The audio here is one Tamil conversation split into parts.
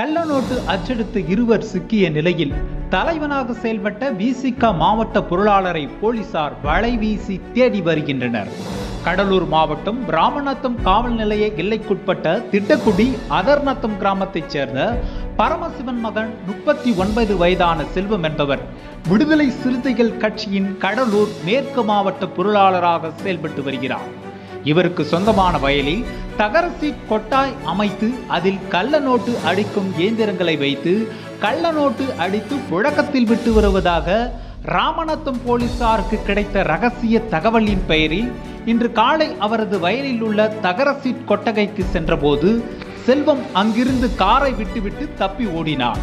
கள்ளநோட்டு அச்சடித்து இருவர் சிக்கிய நிலையில் தலைவனாக செயல்பட்ட விசிக மாவட்ட பொருளாளரை போலீசார் வலைவீசி தேடி வருகின்றனர். கடலூர் மாவட்டம் ராமநாத்தம் காவல் நிலைய எல்லைக்குட்பட்ட திட்டக்குடி அதர்நத்தம் கிராமத்தைச் சேர்ந்த பரமசிவன் மகன் முப்பத்தி ஒன்பது வயதான செல்வம் என்பவர் விடுதலை சிறுத்தைகள் கட்சியின் கடலூர் மேற்கு மாவட்ட பொருளாளராக செயல்பட்டு வருகிறார். இவருக்கு சொந்தமான வயலில் தகரசி கொட்டாய் அமைத்து அதில் கள்ள நோட்டு அடிக்கும் இயந்திரங்களை வைத்து கள்ள நோட்டு அடித்து புழக்கத்தில் விட்டு வருவதாக ராமநாத்தம் போலீசாருக்கு கிடைத்த ரகசிய தகவலின் பெயரில் இன்று காலை அவரது வயலில் உள்ள தகரசி கொட்டகைக்கு சென்றபோது செல்வம் அங்கிருந்து காரை விட்டுவிட்டு தப்பி ஓடினார்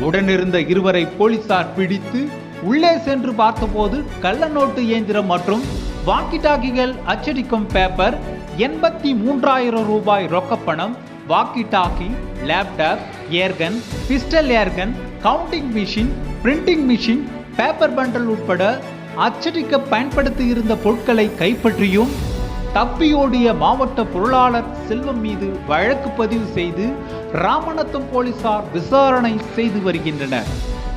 உடனிருந்த இருவரை போலீசார் பிடித்து உள்ளே சென்று பார்த்தபோது கள்ள நோட்டு இயந்திரம் மற்றும் வாக்கி டாக்கிகள் அச்சடிக்கும் பேப்பர் எண்பத்தி மூன்றாயிரம் ரூபாய் ரொக்கப்பணம் walkie talkie laptop airgun pistol airgun counting machine printing machine paper bundle உட்பட அச்சடிக்க பயன்படுத்தி இருந்த பொருட்களை கைப்பற்றியும் தப்பியோடிய மாவட்ட பொருளாளர் செல்வம் மீது வழக்கு பதிவு செய்து ராமநத்தம் போலீசார் விசாரணை செய்து வருகின்றனர்.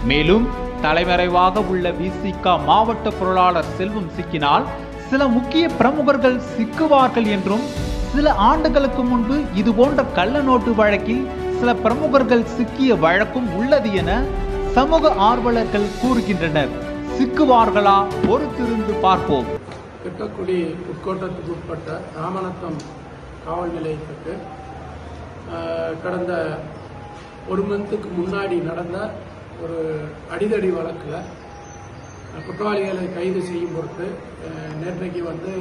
மேலும் தலைமறைவாக உள்ள விசிக மாவட்ட பொருளாளர் செல்வம் சிக்கினால் சில முக்கிய பிரமுகர்கள் சிக்குவார்கள் என்றும் சில ஆண்டுகளுக்கு முன்பு இது போன்ற கள்ள நோட்டு வழக்கில் சில பிரமுகர்கள் சிக்கிய வழக்கும் உள்ளது என சமூக ஆர்வலர்கள் கூறுகின்றனர். சிக்குவார்களா? பொறுத்திருந்து பார்ப்போம். திட்டக்குடி உட்கோட்டத்துக்கு உட்பட்ட ராமநத்தம் காவல் நிலையத்துக்கு கடந்த ஒரு மந்த்துக்கு முன்னாடி நடந்த ஒரு அடிதடி வழக்கில் குற்றவாளிகளை கைது செய்யும் பொருட்டு நேற்றைக்கு வந்து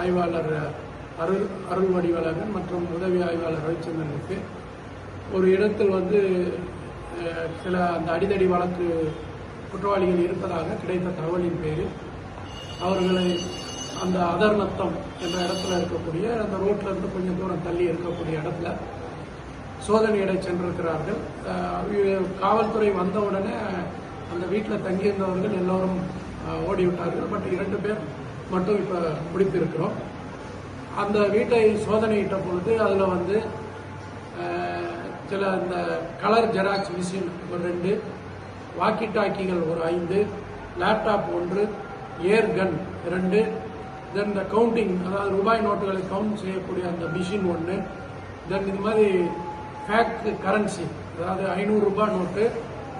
ஆய்வாளர் அருள் அருள் வடிவழகன் மற்றும் உதவி ஆய்வாளர் ரவிச்சந்திரனுக்கு ஒரு இடத்தில் வந்து சில அந்த அடிதடி வழக்கு குற்றவாளிகள் இருப்பதாக கிடைத்த தகவலின் பேரில் அவர்களை அந்த அதர்நத்தம் என்ற இடத்துல இருக்கக்கூடிய அந்த ரோட்ல இருந்து கொஞ்சம் தூரம் தள்ளி இருக்கக்கூடிய இடத்துல சோதனையிட சென்றிருக்கிறார்கள். காவல்துறை வந்த உடனே அந்த வீட்டில் தங்கியிருந்தவர்கள் எல்லோரும் ஓடிவிட்டார்கள். பட் இரண்டு பேர் மட்டும் இப்போ பிடித்திருக்கிறோம் அந்த வீட்டை சோதனையிட்ட பொழுது அதில் வந்து சில இந்த கலர் ஜெராக்ஸ் மிஷின் ஒரு ரெண்டு வாக்கி டாக்கிகள் ஒரு ஐந்து லேப்டாப் ஒன்று ஏர் கன் ரெண்டு தென் இந்த கவுண்டிங் அதாவது ரூபாய் நோட்டுகளை கவுண்ட் செய்யக்கூடிய அந்த மிஷின் ஒன்று தென் இது மாதிரி ஃபேக் கரன்சி அதாவது ஐநூறு ரூபாய் நோட்டு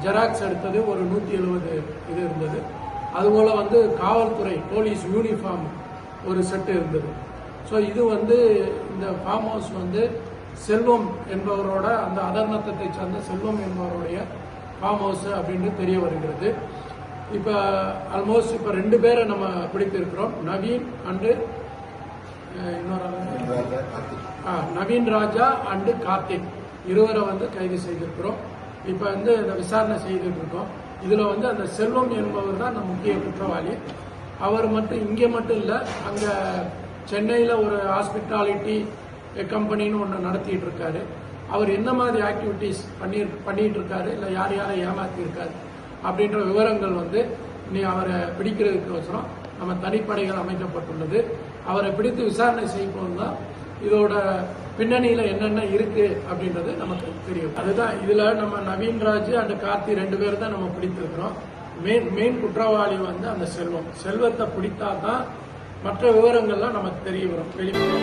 ஜெராக்ஸ் எடுத்தது ஒரு நூற்றி எழுபது இது இருந்தது. அதுபோல் வந்து காவல்துறை போலீஸ் யூனிஃபார்ம் ஒரு செட்டு இருந்தது. ஸோ இது வந்து இந்த ஃபார்ம் ஹவுஸ் வந்து செல்வம் என்பவரோட அந்த அதர்நத்தத்தை சார்ந்த செல்வம் என்பவருடைய ஃபார்ம் ஹவுஸ் அப்படின்னு தெரிய வருகிறது. இப்போ ஆல்மோஸ்ட் இப்போ ரெண்டு பேரை நம்ம பிடித்திருக்கிறோம். நவீன் அண்டு இன்னொரு நவீன் ராஜா அண்டு கார்த்திக். இருவரை வந்து கைது செய்திருக்கிறோம். இப்போ வந்து இந்த விசாரணை செய்துட்டு இருக்கோம் இதில் வந்து அந்த செல்வம் என்பவர் தான் அந்த முக்கிய குற்றவாளி. அவர் மட்டும் இங்கே மட்டும் இல்லை அங்கே சென்னையில் ஒரு ஹாஸ்பிட்டாலிட்டி கம்பெனின்னு ஒன்று நடத்திட்டு இருக்காரு அவர் என்ன மாதிரி ஆக்டிவிட்டீஸ் பண்ணி பண்ணிட்டு இருக்காரு இல்லை யார் யாரை ஏமாத்திருக்காரு அப்படின்ற விவரங்கள் வந்து நீ அவரை பிடிக்கிறதுக்கோசரம் நம்ம தனிப்படைகள் அமைக்கப்பட்டுள்ளது. அவரை பிடித்து விசாரணை செய்யும் தான் இதோட பின்னணியில என்னென்ன இருக்கு அப்படின்றது நமக்கு தெரியும். அதுதான் இதுல நம்ம நவீன்ராஜ் அண்ட் கார்த்தி ரெண்டு பேரும் தான் நம்ம பிடித்திருக்கிறோம். மெயின் மெயின் குற்றவாளி வந்து அந்த செல்வம். செல்வத்தை பிடித்தா தான் மற்ற விவரங்கள்லாம் நமக்கு தெரிய வரும். வெளிப்படும்